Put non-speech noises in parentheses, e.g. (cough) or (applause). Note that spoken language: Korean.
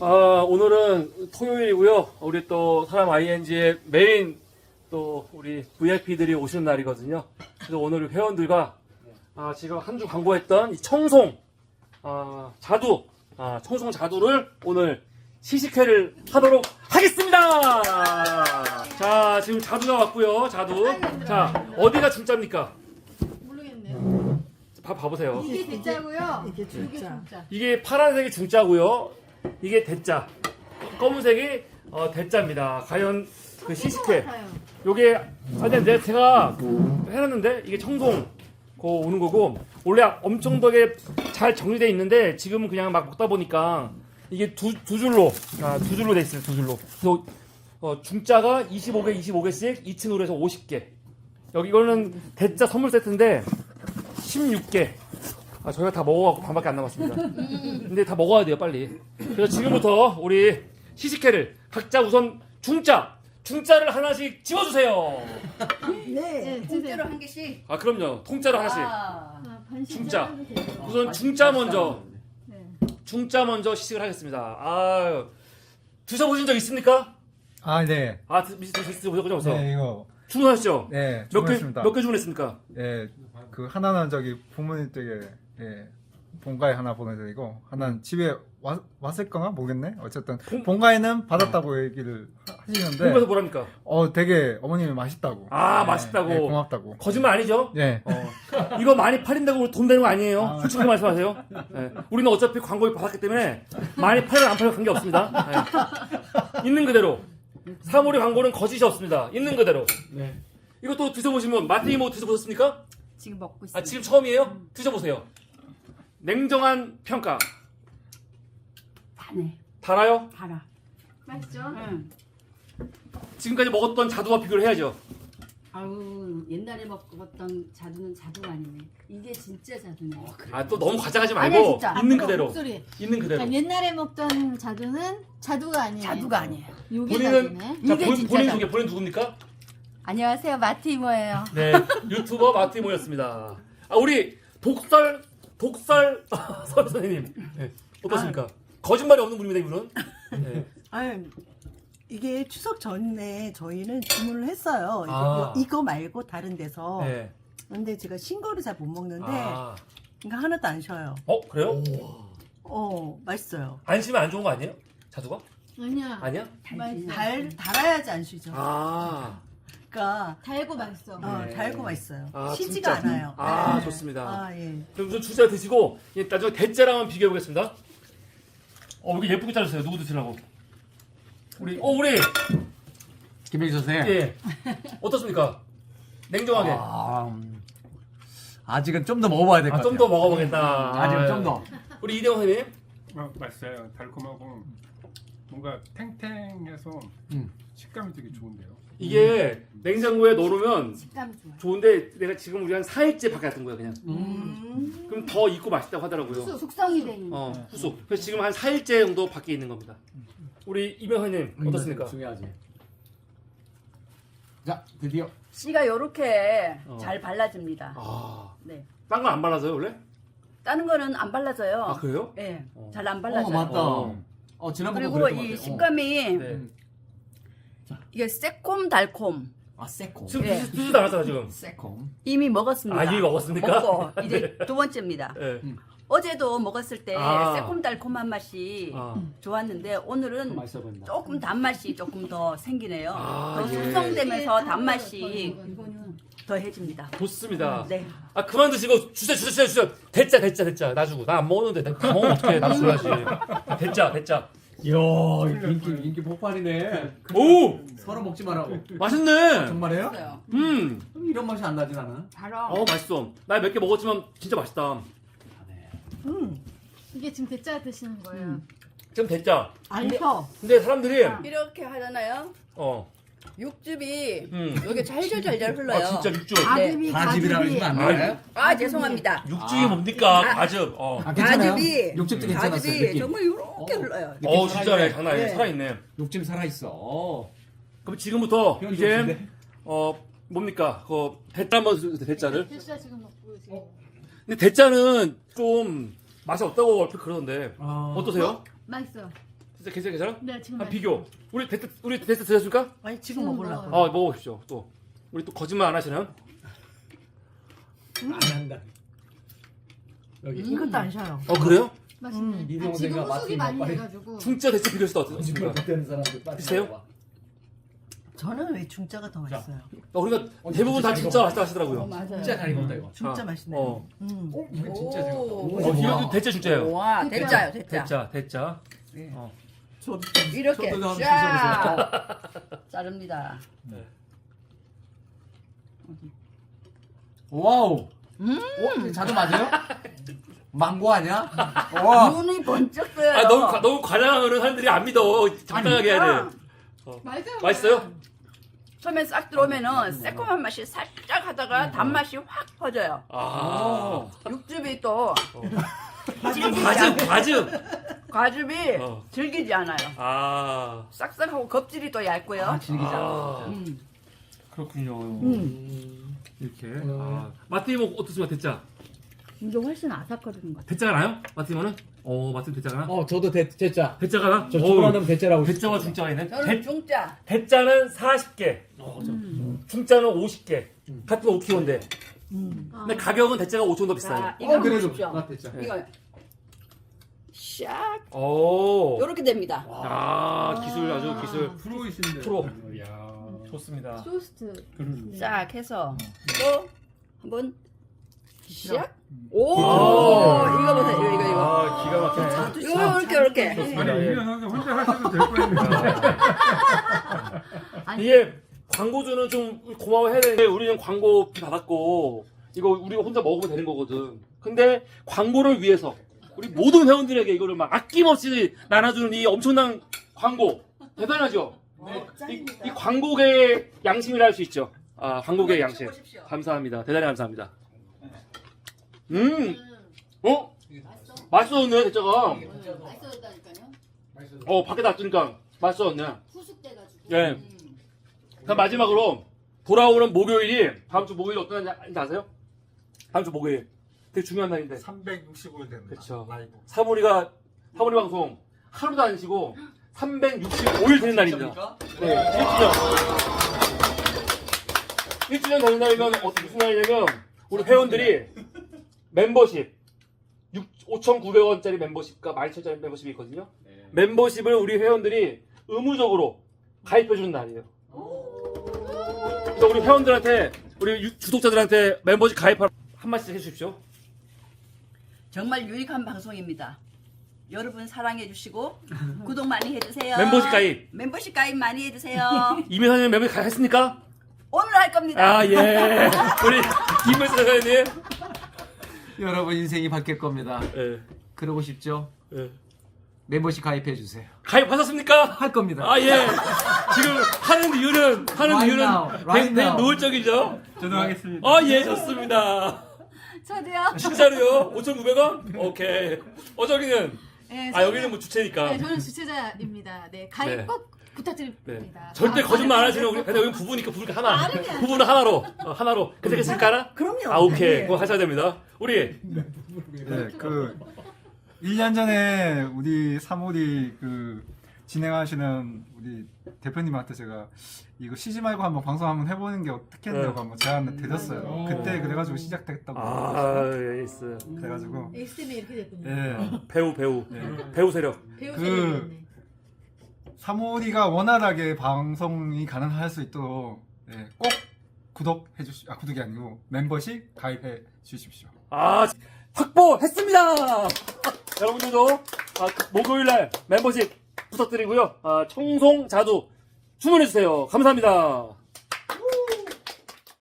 아, 오늘은 토요일이고요. 우리 또 사람 ING의 메인 또 우리 VIP들이 오시는 날이거든요. 그래서 오늘 회원들과 아, 지금 한 주 광고했던 이 청송 아, 자두, 아, 청송 자두를 오늘 시식회를 하도록 하겠습니다. 자, 지금 자두가 왔고요. 자두. 자, 어디가 중짜입니까? 모르겠네요. 봐, 봐보세요. 이게 대짜고요. 이게 진짜. 중짜. 이게 파란색이 중짜고요. 이게 대짜. 검은색이 어, 대짜입니다. 과연 그 시식회. 요게 아니 근데 제가 해놨는데 이게 청송 거 오는 거고 원래 엄청 되게 잘 정리돼 있는데 지금은 그냥 막 먹다 보니까 이게 두, 두 줄로 아, 두 줄로 돼 있어요 두 줄로 그래서 어, 중짜가 25개 25개씩 2층으로 해서 50개 여기 이거는 대짜 선물 세트인데 16개 아, 저희가 다 먹어갖고 반밖에 안 남았습니다 근데 다 먹어야 돼요 빨리 그래서 지금부터 우리 시식회를 각자 우선 중짜 중짜를 하나씩 집어주세요 (laughs) 네. 네. 통째로 한 개씩. 아 그럼요 통짜로 하나씩 아, 아, 반씩 중짜. 잘라도 돼요. 우선 중짜 먼저 네. 중짜 먼저 시식을 하겠습니다 아 드셔보신 적 있습니까? 아, 네. 아 드- 드- 드- 드셔보죠 벌써 네, 이거. 주문하셨죠? 네, 몇 개 주문했습니다. 몇 개 주문했습니까? 네, 그 하나는 저기 부모님 댁에 예, 본가에 하나 보내드리고 하나는 집에 와, 왔을 건가 모르겠네. 어쨌든 본- 본가에는 받았다고 얘기를 하시는데 공부해서 뭐랍니까? 어 되게 어머님이 맛있다고. 아, 네, 맛있다고. 네, 고맙다고. 거짓말 아니죠? 네. 어. 이거 많이 팔린다고 돈 되는 거 아니에요. 아. 솔직히 말씀하세요. 네. 우리는 어차피 광고를 받았기 때문에 많이 팔면 안 팔면 관계 없습니다. 네. 있는 그대로. 사물의 광고는 거짓이 없습니다. 있는 그대로. 이것도 드셔보시면 마트 이모 드셔보셨습니까? 지금 먹고 있어요. 아, 지금 처음이에요? 드셔보세요. 냉정한 평가. 다네. 달아요? 달아. 맛있죠? 응. 지금까지 먹었던 자두와 비교를 해야죠. 아우 옛날에 먹었던 자두는 자두가 아니네. 이게 진짜 자두네. 아, 또 너무 과장하지 아니야, 말고 진짜. 있는 그대로. 목소리. 있는 그대로. 그러니까 옛날에 먹던 자두는 자두가 아니에요. 자두가 아니에요. 요게 본인은 자두네. 자, 이게 본, 진짜 본인 자두. 소개, 본인 누굽니까? 안녕하세요 마트 이모예요. 네, 유튜버 마티모였습니다. 아, 우리 독설, 독설 선 (laughs) 선생님. 네, 어떻습니까? 거짓말이 없는 분입니다, 이분은. 네. (laughs) 아유, 이게 추석 전에 저희는 주문을 했어요. 이거, 아. 이거 말고 다른 데서. 네. 근데 제가 신거를 잘 못 먹는데, 아, 그러니까 하나도 안 쉬어요. 어, 그래요? 어, 맛있어요. 안 쉬면 안 좋은 거 아니에요? 자두가? 아니야. 아니야? 달, 달아야지 안 쉬죠. 아, 그러니까, 달고 맛있어. 어, 네. 달고 맛있어요. 아, 쉬지가 진짜. 않아요. 아, 네. 좋습니다. 아, 예. 그럼 우선 주자 드시고, 예, 나중에 대짜랑 한번 비교해 보겠습니다. 어, 여기 예쁘게 자르세요. 누구 드시려고? 우리, 어, 우리, 김혜기 선생. 예. 어떻습니까? 냉정하게. 아, 음, 아직은 좀 더 먹어봐야 될 것 아, 같아요. 좀더 먹어보겠다. 아직은 좀 더. 우리 이대호 선생님. 어, 맛있어요. 달콤하고 뭔가 탱탱해서 음. 식감이 되게 좋은데요. 이게 냉장고에 넣어놓으면 식감이 좋아. 좋은데 내가 지금 우리 한 4일째 밖에 놨던 거야 그냥 음. 그럼 더 익고 맛있다고 하더라고요 숙성이 돼 있는. 어 후숙 그래서 지금 한 4일째 정도 밖에 있는 겁니다 우리 이명환님 어떻습니까? 중요하지. 자, 드디어. 씨가 요렇게 어. 잘 발라집니다. 아, 네. 딴건안 발라져요 원래? 다른 거는 안 발라져요. 아 그래요? 네, 어. 잘안 어, 발라져요. 맞다. 어. 어, 지난번에 그리고 이. 식감이 네 이게 새콤 달콤. 어. 아, 새콤. 지금 예. 드시- 드시지도 않았잖아 지금 새콤. 이미 먹었습니다. 아 이미 먹었습니까? 먹고 (laughs) 이제 두 번째입니다. 네. 어제도 먹었을 때 아. 새콤 달콤한 맛이 아. 좋았는데 오늘은 맛있어 보인다. 조금 단맛이 조금 더 생기네요. 아, 더 예. 숙성되면서 단맛이 이거는 좋습니다 좋습니다 네. 아 그만 드시고 주세요 주세요 주세요 주세요 대짜 대짜 대짜 놔주고 나 안 먹었는데 내가 다 먹으면 어떡해 나도 줘야지 대짜 대짜 이야, 인기, 인기 폭발이네. 오 서로 먹지 말라고. 맛있네 정말이에요? 있어요. 음 이런 맛이 안 나진 않아. 달아. 어 맛있어. 나 몇 개 먹었지만 진짜 맛있다. 음. 이게 지금 대짜 드시는 거예요. 지금 됐자. 안 펴. 근데 사람들이 이렇게 하잖아요. 어, 육즙이 음, 여기 잘잘잘잘 흘러요. 아 진짜 육즙. 가즙이 가집이라고 가즙이. 하시면 안 아, 돼요? 아 죄송합니다. 육즙이 뭡니까? 가즙. 어, 아, 괜찮아요? 가즙이 육즙도 괜찮았어요, 가즙이 느낌. 정말 이렇게 흘러요. 느낌 어 진짜네. 살아있네. 장난 아니네. 네. 살아있네. 욕심 살아있어. 어. 그럼 지금부터 표현이 이제? 어 뭡니까? 그 대짜 한번 주세요, 대짜를. 대짜 지금 먹고 지금. 근데 대짜는 좀 맛이 없다고 얼핏 그러던데 아. 어떠세요? 맛있어. 진짜 괜찮아 괜찮아? 네 지금 한 맛있어요. 비교. 우리 베스트 우리 베스트 드셨습니까? 아니 지금 지금 먹으려고. 먹어요. 어 먹어보십시오. 또 우리 또 거짓말 안 하시나요? 안 한다. 여기 이것도 안 셔요. 어 그래요? 맛있네. 음. 이 아, 동생과 지금 후숙이 많이. 돼가지고. 중짜 대체 비교했을 때 어떻습니까? 되는 사람들? 먹어봐. 저는 왜 중짜가 더 맛있어요? 어, 우리가 대부분 다 진짜 맛있다 하시더라고요. 어, 맞아요. 진짜 잘 익었다 이거. 진짜 아, 맛있네. 어, 음. 어, 이거 진짜 잘 익었다. 오. 어 이거 대짜 중짜예요. 와, 됐자요, 됐자. 대짜 대짜. 저도 이렇게 저도 한번 쫙 (laughs) 자릅니다. 와우. 음. 어? 자두 맞아요? (laughs) 망고 아니야? 와. 눈이 번쩍 떠요. 아 너무 과- 너무 과장하면 사람들이 안 믿어. 적당하게 해야 돼. 맛있어요. 맛있어요? 처음에 싹 들어오면은 새콤한 맛이 살짝 하다가 단맛이 확 퍼져요. 아 육즙이 또 질기지 과즙 않아요. 과즙. 과즙이 어. 질기지 않아요. 아, 싹싹하고 껍질이 또 얇고요. 아, 질기자. 아 음. 그렇군요. 음. 이렇게. 아, 마티모 어떻습니까 대짜? 이게 훨씬 아삭거리는 것 같아. 대짜가 나요? 마티모는? 어 마티모 대짜가 나? 어, 저도 대, 대짜. 대짜가 나? 저 초반하면 대짜라고. 대짜와 중짜가 있네. 저는 대, 중짜. 대짜는 40개, 음. 중짜는 50개. 같은 5kg인데. 아. 근데 가격은 대짜가 5천 원더 비싸요. 자, 이거 어, 그래도 보십시오. 나 대짜. 이거 샥 오. 요렇게 됩니다. 아 기술 아주 기술 프로이신데. 프로. 야. 좋습니다. 토스트. 그런. 싹 해서 또 한번 샥. 오, 오. 이거 보세요. 이거 이거 이거. 아 기가 막히네. 요렇게 요렇게. 좋습니다. 아니 예. 유연하게 혼자 하셔도 될 거예요. (laughs) 이게 광고주는 좀 고마워해야 되는데 우리는 광고비 받았고 이거 우리가 혼자 먹으면 되는 거거든. 근데 광고를 위해서 우리 모든 회원들에게 이거를 막 아낌없이 나눠주는 이 엄청난 광고 대단하죠. 이, 이 광고계의 양심이라 할 수 있죠. 아 광고계의 양심. 감사합니다. 대단히 감사합니다. 음, 어? 맛있었네 대짜가. 맛있어졌다니까요. 어 밖에 놔두니까 맛있었네. 후숙돼가지고. 예. 자 마지막으로 돌아오는 목요일이 다음 주 목요일 어떤 날인지 아세요? 다음 주 목요일 되게 중요한 날인데 365일 됩니다. 그쵸. 라이브. 사모리가 사모리 방송 하루도 안 쉬고 365일 되는 날입니다. 네, 1주년. 1주년 되는 날이면 어떤 무슨 날이냐면 우리 회원들이 멤버십 5,900원짜리 멤버십과 12,000원짜리 멤버십이 있거든요. 멤버십을 우리 회원들이 의무적으로 가입해주는 날이에요. 그래서 우리 회원들한테 우리 유- 구독자들한테 멤버십 가입할 한 말씀 해주십시오. 정말 유익한 방송입니다. 여러분 사랑해 주시고 (laughs) 구독 많이 해주세요. 멤버십 가입. 멤버십 가입 많이 해주세요. (laughs) 이민선님 멤버십 가입했습니까? 오늘 할 겁니다. 아 예. (laughs) 우리 김일수 사장님. 여러분 인생이 바뀔 겁니다. 예. 그러고 싶죠? 예. 멤버십 가입해 주세요. 가입하셨습니까? 할 겁니다. 아 예. 지금 하는 이유는 하는 Right 이유는 now, right now. 노골적이죠. 저도 하겠습니다. 아 예 좋습니다. 저도요. 진짜로요? 5,900원? 오케이. 어 저기는 네, 아 여기는 뭐 주체니까. 네, 저는 주최자입니다. 네, 가입 네. 꼭 네. 부탁드립니다. 절대 아, 거짓말 안 아, 하시는 우리 근데 여기 부부니까 부부니까 하나. 부부는 하나로 어, 하나로. 괜찮겠습니까? 그럼요. 아 오케이. 네. 그거 하셔야 됩니다. 우리 네, 그 1년 전에 우리 사모리 그 진행하시는 우리 대표님한테 제가 이거 쉬지 말고 한번 방송 한번 해보는 게 어떻겠냐고 네. 한번 제안을 드렸어요. 그때 그래가지고 시작됐다고. 아 예, 있어요. 그래가지고 X 때문에 이렇게 됐군요. 예. 배우 배우 네. 배우 세력. 배우 그- 세력이었네. 사모리가 원활하게 방송이 가능할 수 있도록 예, 꼭 구독해 주시, 아 구독이 아니고 멤버십 가입해 주십시오. 아 확보했습니다. (laughs) 여러분들도 아, 그 목요일 날 멤버십 부탁드리고요. 아, 청송 자두 주문해 주세요. 감사합니다.